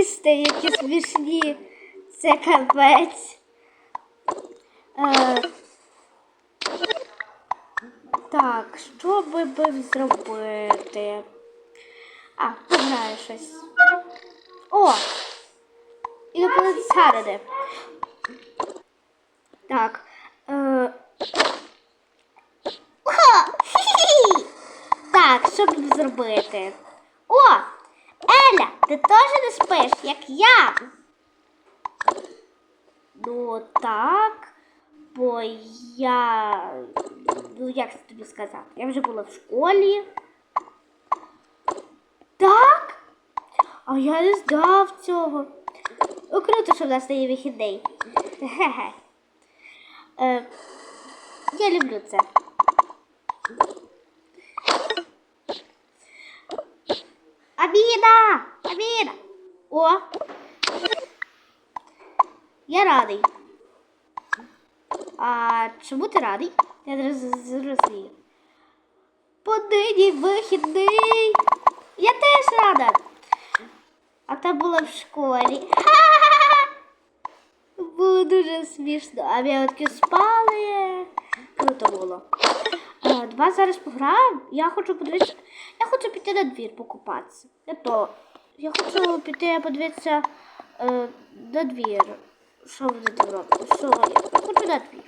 Бачите, які смішні. Це капець. Е, так, що би би зробити? А, пограю щось. О! І Інопланетяниди. Так. Е... О! Хі-хі-хі! Так, що б зробити? О! Еля, ти теж не спиш, як я. Ну так, бо я. Ну, як це тобі сказати? Я вже була в школі. Так? А я не знав цього. Ну, круто, що в нас є вихідний. Хе-хе. Е, я люблю це. Аміна! О! Я радий. А чому ти радий? Я зрозумію. Понині вихідний. Я теж рада. А та була в школі. Ха-ха-ха! Було дуже смішно. А спали. Круто було. Е, Давай зараз пограємо. Я хочу подивитися. Я хочу піти на двір покупатися. Я то. Я хочу піти подивитися е, на двір. Що вони там роблять? Що я? Я хочу на двір.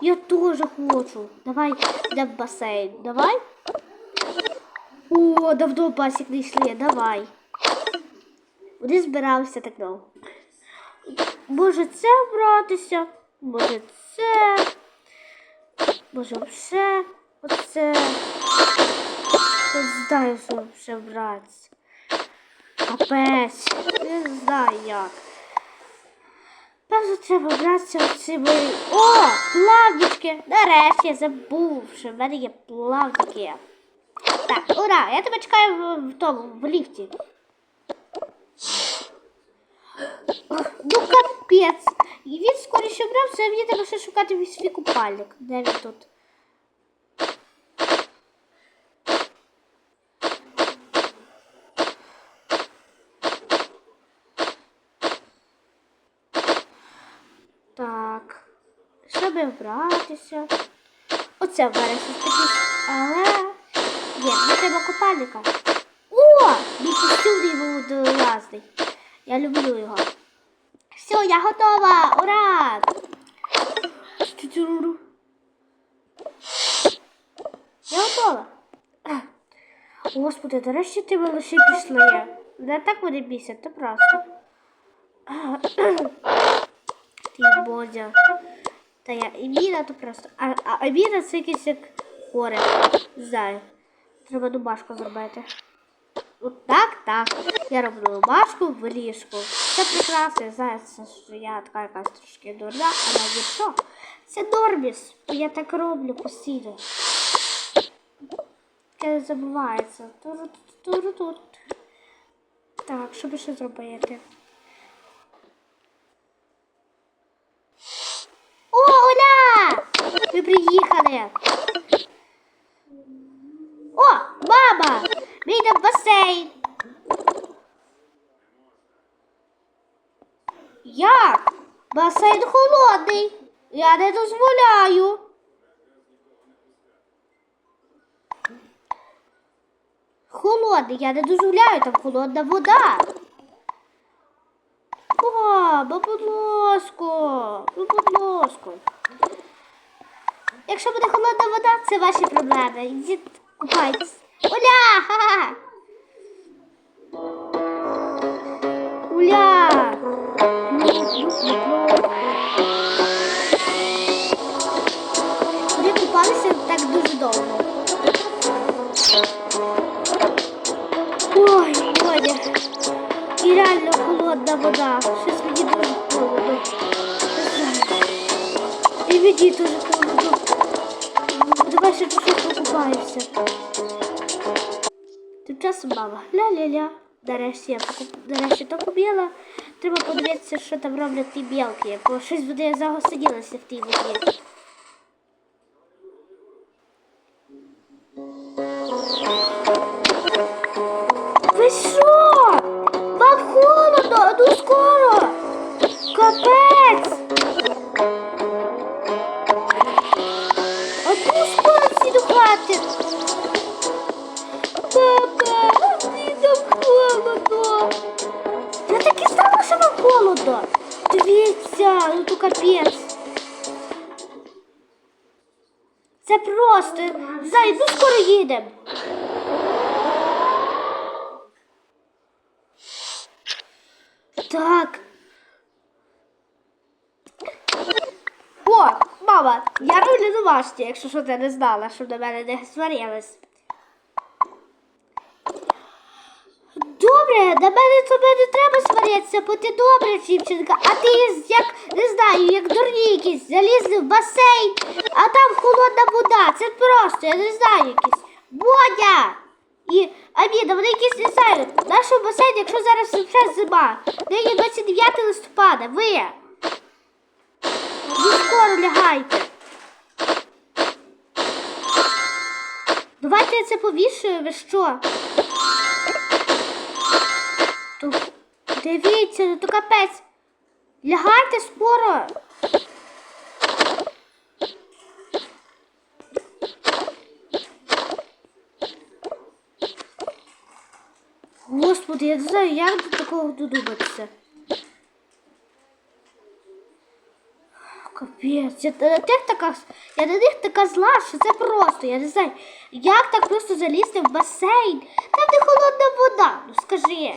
Я теж хочу. Давай йдемо в басейн. Давай. О, давно басик не йшли. Давай. Вони збиралися так довго. Може це братися, може це. Може все. Оце. Не знаю, що ще братися. Капець. Не знаю як. Певно, треба братися оцими. О! Плавнички! Нарешті я забув, що в мене є плавники. Так, ура! Я тебе чекаю в, в тому, в ліфті. Ну капець. І він скоріше брався, а мені треба ще шукати свій купальник. Де він тут? Так. Щоб вбратися. Оце вбереться такий. Але. Є, не треба купальника. О! Мій костюм був власний. Я люблю його. Все, я готова! Ура! Я готова. Господи, нарешті ти лише пішли. Не так вони бісять, то просто. Ти Бодя. Та я Еміна то просто. А, а Еміна це якийсь як горе. Знаю. Треба дубашку зробити. От так, так. Я роблю рубашку в ліжку. Це прекрасно, я знаю, що я така якась трошки дурна, але нічого. Це норміс. Я так роблю постійно. Не забувається. Туру-тут. Так, що би ще зробити? О, Ви приїхали! О, мама! Ми йдемо в басейн. Як? Басейн холодний. Я не дозволяю. Холодний, я не дозволяю, там холодна вода. Будь ласка, ну, будь ласка. Якщо буде холодна вода, це ваші проблеми. Йдіть купайтесь. Оля! Ха-ха! Уля! Ми купалися так дуже довго. Ой, Бодя. І реально холодна вода. Щось мені дуже холодно. І мені дуже холодно. Давай ще. Тим часом мама ля-ля-ля. Нарешті я нарешті то побіла. Треба подивитися, що там роблять ті білки, бо щось буде загосиділося в тій воді. Вам! Дивіться, ну то капець! Це просто. Зай, ну скоро їдемо. Так. О, мама, я рулю на вашті, якщо що ти не знала, щоб до мене не сварились. Добре, на мене тобі не треба сваритися, бо ти добра дівчинка, а ти як не знаю, як дурні якісь залізли в басейн, а там холодна вода. Це просто, я не знаю якісь. Бодя! І Аміна, вони якісь не знаю. В нашому басейні, якщо зараз вже зима, нині 29 листопада, ви. Ви скоро лягайте. Давайте я це повішую, ви що? Дивіться, ну то капець. Лягайте скоро. Господи, я не знаю, як до такого додуматися. Капець, я на тих така, я на них така зла, що це просто, я не знаю, як так просто залізти в басейн, там де холодна вода, ну скажи.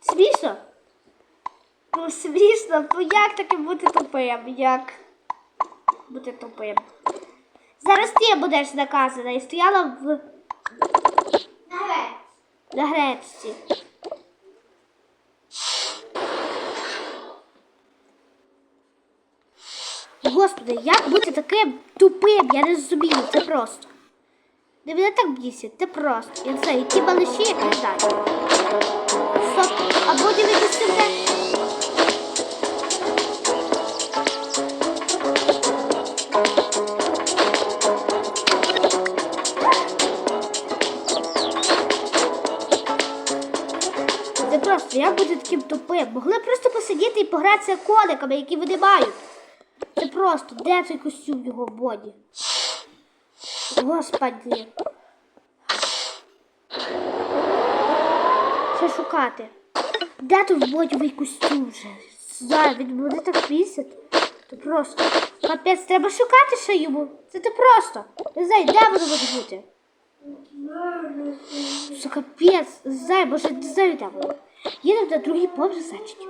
Смішно? Ну, смішно, ну як таке бути тупим? Як бути тупим? Зараз ти будеш наказана і стояла в на гречці. Господи, як бути таким тупим? Я не розумію, це просто. Не мене так бісить, це просто. Я не знаю, ті малиші, як не знаю. Стоп, або дивитися мене. Це просто, як бути таким тупим? Могли просто посидіти і погратися кониками, які вони мають. Це просто, де цей костюм його боді? Господи. Ще шукати. Де тут бодівий костюм вже? Зараз він буде так пісять. Це просто. Капець, треба шукати йому. Це ти просто. Не знаю, де воно може бути. Це капець, зай, боже, не знаю, де воно. Їдемо на другий поверх, значить.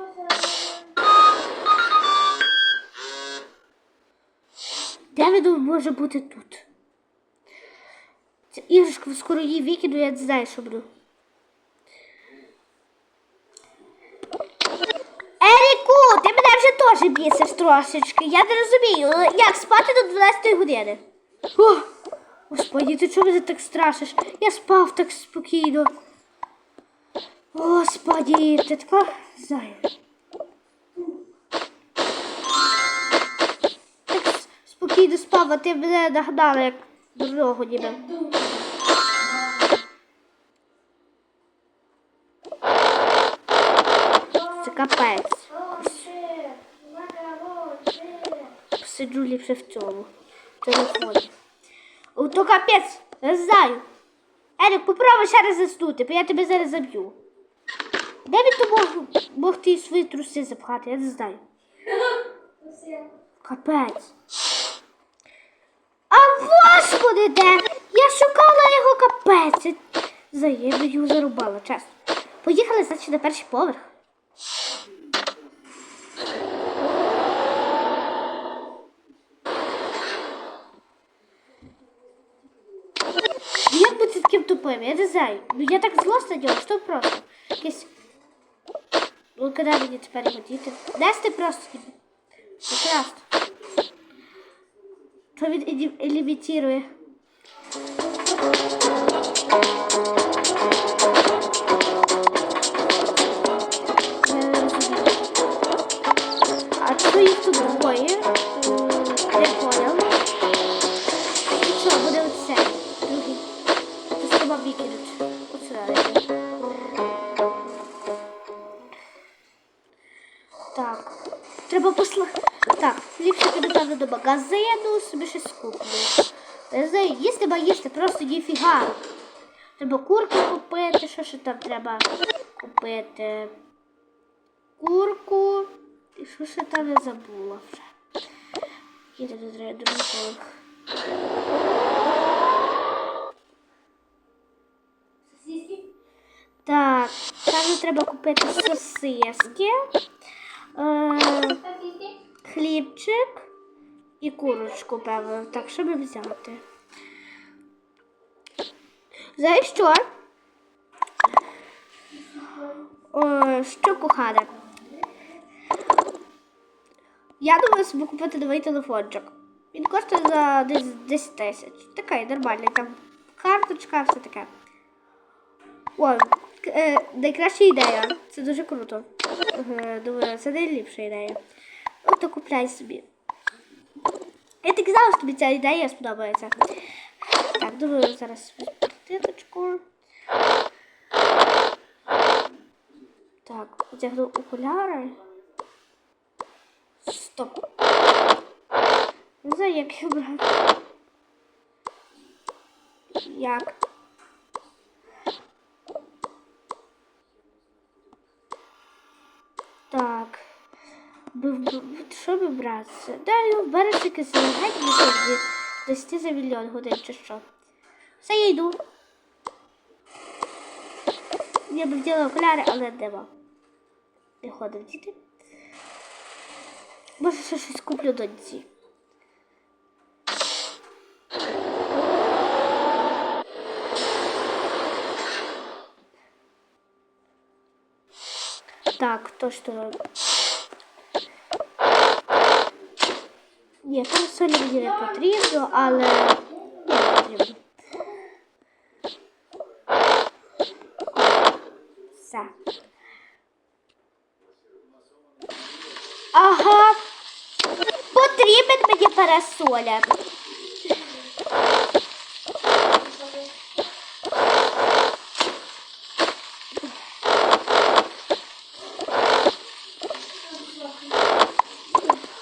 Де він може бути тут? Ця іграшка скоро її викину, я не знаю, що буду. Еріку, ти мене вже теж бісиш трошечки. Я не розумію, як спати до 12 години. О, Господи, ти чого мене так страшиш? Я спав так спокійно. Господи, ти така зая. Так спокійно спав, а ти мене нагадала, як дурного ніби. Це капець. Сиджу ліпше в то капець, я знаю. Ерік, попробуй ще раз заснути, бо я тебе зараз заб'ю. Де він то мог, мог ти свої труси запхати, я не знаю. Капець. А господи, де? Я шукала його капець. За я його зарубала, чесно. Поїхали, значить, на перший поверх. бути таким тупим? Я не знаю. Ну я так зло на нього, що просто. Якесь. Ну, куди мені тепер його діти? Нести просто ніби. Прекрасно. То він елі- елімітірує. Я знаю, їсти ба просто ніфіга. Треба курку купити, що ще там треба купити? Курку. І що ще там я забула вже. Їде до другий поверх. Так, там треба купити сосиски, е, хлібчик і курочку, певно. Так, що би взяти? Знаєш що? О, що кохане? Я думаю собі купити новий телефончик. Він коштує за десь 10 тисяч. Такий нормальний, там карточка, все таке. О, е, найкраща ідея. Це дуже круто. Е, Думаю, це найліпша ідея. От купляй собі. Я так знала, що тобі ця ідея сподобається. Так, думаю, зараз візьму. Так, одягну окуляри. Стоп. Не знаю, як їх брати. Як? Так. Б- б- б- Що би брати? Да, ну, береш якийсь геть висоти 10 за мільйон годин чи що. Все, я йду. Я б вділа окуляри, але нема. Не ходив діти. Може, ще щось куплю доньці. Так, то що. Ні, парасолі мені не потрібно, але не потрібно. Все. Ага. Потрібен мені парасоля.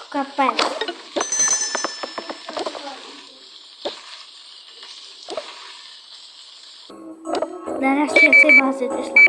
Капець. Нарешті я